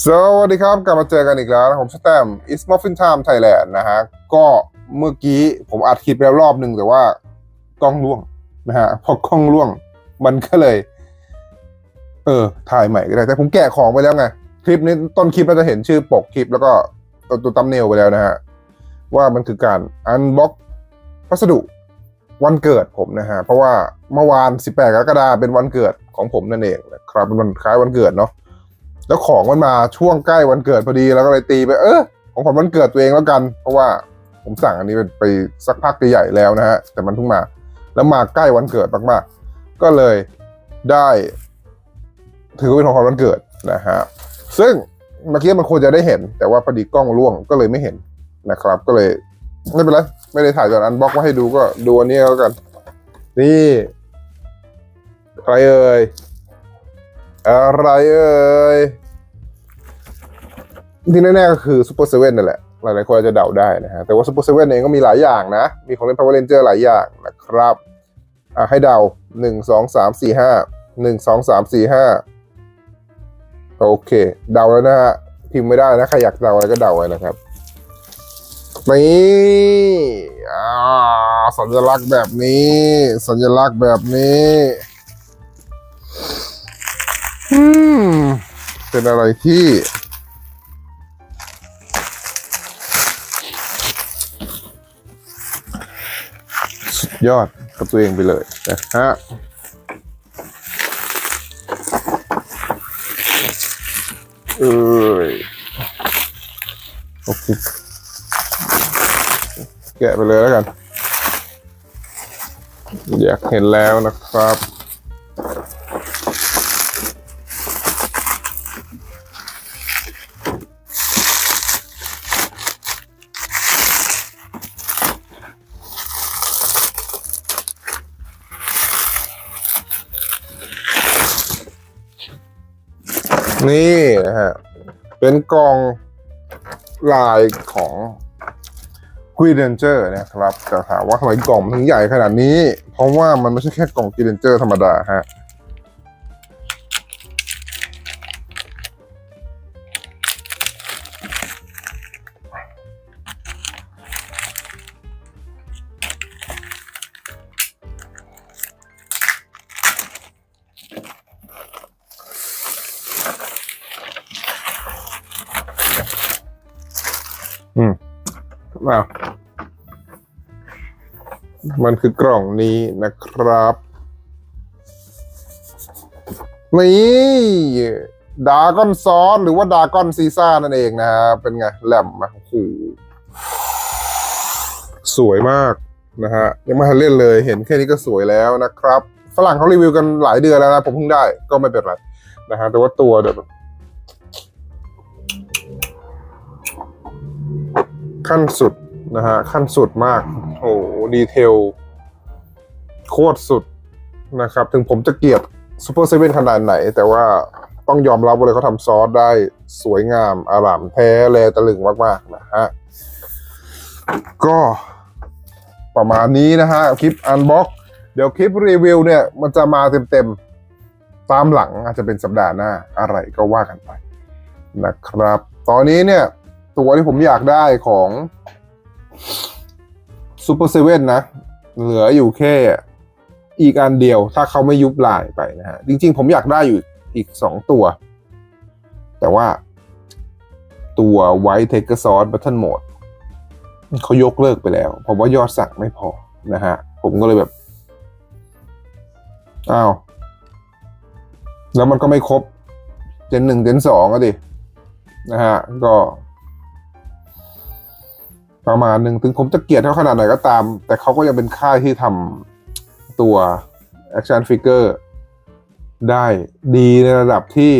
สวัสดีครับ กลับมาเจอกันอีกแล้วนะผมสแตม It's Muffin Time Thailand นะฮะ ก็เมื่อกี้ผมอัดคลิปไปแล้วรอบหนึ่งแต่ว่ากล้องร่วงนะฮะ พอกล้องร่วงมันก็เลย เออ ถ่ายใหม่ก็ได้ แต่ผมแกะของไปแล้วไง คลิปนี้ต้นคลิปเราจะเห็นชื่อปกคลิปแล้วก็ตัวตัวตัมเนลไปแล้วนะฮะ ว่ามันคือการอันบ็อกพัสดุวันเกิดผมนะฮะ เพราะว่าเมื่อวาน 18กรกฎาคมเป็นวันเกิดของผมนั่นเองนะครับเป็นวันคล้ายวันเกิดเนาะ แล้วของมันมาช่วงใกล้วันเกิดพอดีแล้วก็เลยตีไปเออของผมวันเกิดตัวเองแล้วกัน เพราะว่าผมสั่งอันนี้ไปไปสักพักใหญ่แล้วนะฮะแต่มันเพิ่งมา แล้วมาใกล้วันเกิดมากๆ ก็เลยได้ ถือว่าเป็นของขวัญวันเกิดนะฮะซึ่งเมื่อกี้มันควรจะได้เห็น แต่ว่าพอดีกล้องร่วงก็เลยไม่เห็นนะครับ ก็เลยไม่เป็นไรไม่ได้ถ่ายตอนอันบล็อกมาให้ดูก็ดูอันนี้แล้วกัน นี่อะไรเอ่ยอะไรเอ่ย ที่แน่ๆก็คือซูเปอร์เซเว่นนั่นแหละ หลายๆคนอาจจะเดาได้นะฮะแต่ว่าซูเปอร์เซเว่นเองก็มีหลายอย่างนะ มีของเล่น Power Ranger หลายอย่างนะครับอะให้เดาหนึ่งสองสามสี่ห้าหนึ่งสองสามสี่ห้าโอเค เดาแล้วนะฮะพิมพ์ไม่ได้นะใครอยากเดาอะไรก็เดาไว้นะครับนี่อ่าสัญลักษณ์แบบนี้ สัญลักษณ์แบบนี้อืมเป็นอะไรที่ ยอดกับตัวเองไปเลยนะฮะเอ้ยโอเคแกะไปเลยแล้วกัน อยากเห็นแล้วนะครับ นี่นะฮะ เป็นกล่องลายของ g r e e n g e r นะครับแต่ถามว่าทำไมกล่องมันถึงใหญ่ขนาดนี้ เพราะว่ามันไม่ใช่แค่กล่อง g r e e n g e r ธรรมดาฮะ อืมอ้าวมันคือกล่องนี้นะครับนี่ดาก้อนซอสหรือว่าดาก้อนซีซ่านั่นเองนะฮะเป็นไงแหลมมาโอ้โหสวยมากนะฮะยังไม่ทันเล่นเลยเห็นแค่นี้ก็สวยแล้วนะครับ ฝรั่งเขารีวิวกันหลายเดือนแล้วนะ ผมเพิ่งได้ก็ไม่เป็นไรนะฮะแต่ว่าตัวเดี๋ยว ขั้นสุดนะฮะขั้นสุดมาก โอ้ดีเทล โคตรสุดนะครับ ถึงผมจะเกลียดซูเปอร์เซเว่นขนาดไหน แต่ว่าต้องยอมรับว่าเลยเขาทำซอสได้สวยงามอารามแท้แลตะลึงมาก ๆ นะฮะ ก็ประมาณนี้นะฮะ คลิปอันบ็อกเดี๋ยวคลิปรีวิวเนี่ย มันจะมาเต็ม ๆ ตามหลังอาจจะเป็นสัปดาห์หน้า อะไรก็ว่ากันไปนะครับ ตอนนี้เนี่ย ตัวที่ผมอยากได้ของซูเปอร์เซเว่นนะ เหลืออยู่แค่อีกอันเดียว ถ้าเขาไม่ยุบลายไปนะฮะ จริง ๆ ผมอยากได้อยู่อีกสองตัว แต่ว่าตัวไวท์เทคซอสบัตเทิลโหมดเขายกเลิกไปแล้วเพราะว่ายอดสั่งไม่พอนะฮะ ผมก็เลยแบบ อ้าว แล้วมันก็ไม่ครบ เจนหนึ่งเจนสองอะดิ นะฮะ ก็ ประมาณหนึ่งถึงผมจะเกลียดเขาขนาดไหนก็ตาม แต่เขาก็ยังเป็นค่ายที่ทำตัว action figure ได้ดีในระดับที่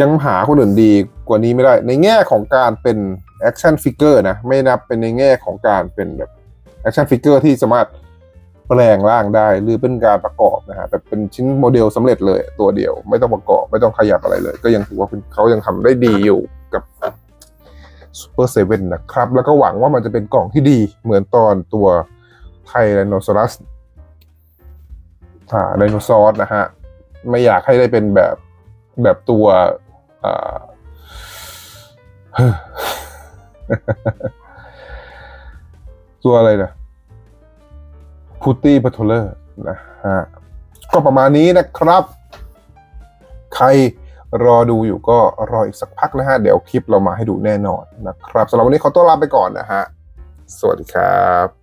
ยังหาคนอื่นดีกว่านี้ไม่ได้ ในแง่ของการเป็น action figure นะ ไม่นับเป็นในแง่ของการเป็นแบบ action figure ที่สามารถแปลงร่างได้ หรือเป็นการประกอบนะฮะแบบเป็นชิ้นโมเดลสำเร็จเลยตัวเดียว ไม่ต้องประกอบ ไม่ต้องขยับอะไรเลย ก็ยังถือว่าเป็นเขายังทำได้ดีอยู่กับ ซูเปอร์เซเว่นนะครับ แล้วก็หวังว่ามันจะเป็นกล่องที่ดีเหมือนตอนตัวไทไรโนซอรัสอ่าไดโนซอร์นะฮะ ไม่อยากให้ได้เป็นแบบแบบตัวอ่าตัวอะไรนะพุตตี้พัทโทเลอร์นะฮะ ก็ประมาณนี้นะครับ ใคร รอดูอยู่ก็รออีกสักพักนะฮะ เดี๋ยวคลิปเรามาให้ดูแน่นอนนะครับสำหรับวันนี้ขอตัวลาไปก่อนนะฮะ สวัสดีครับ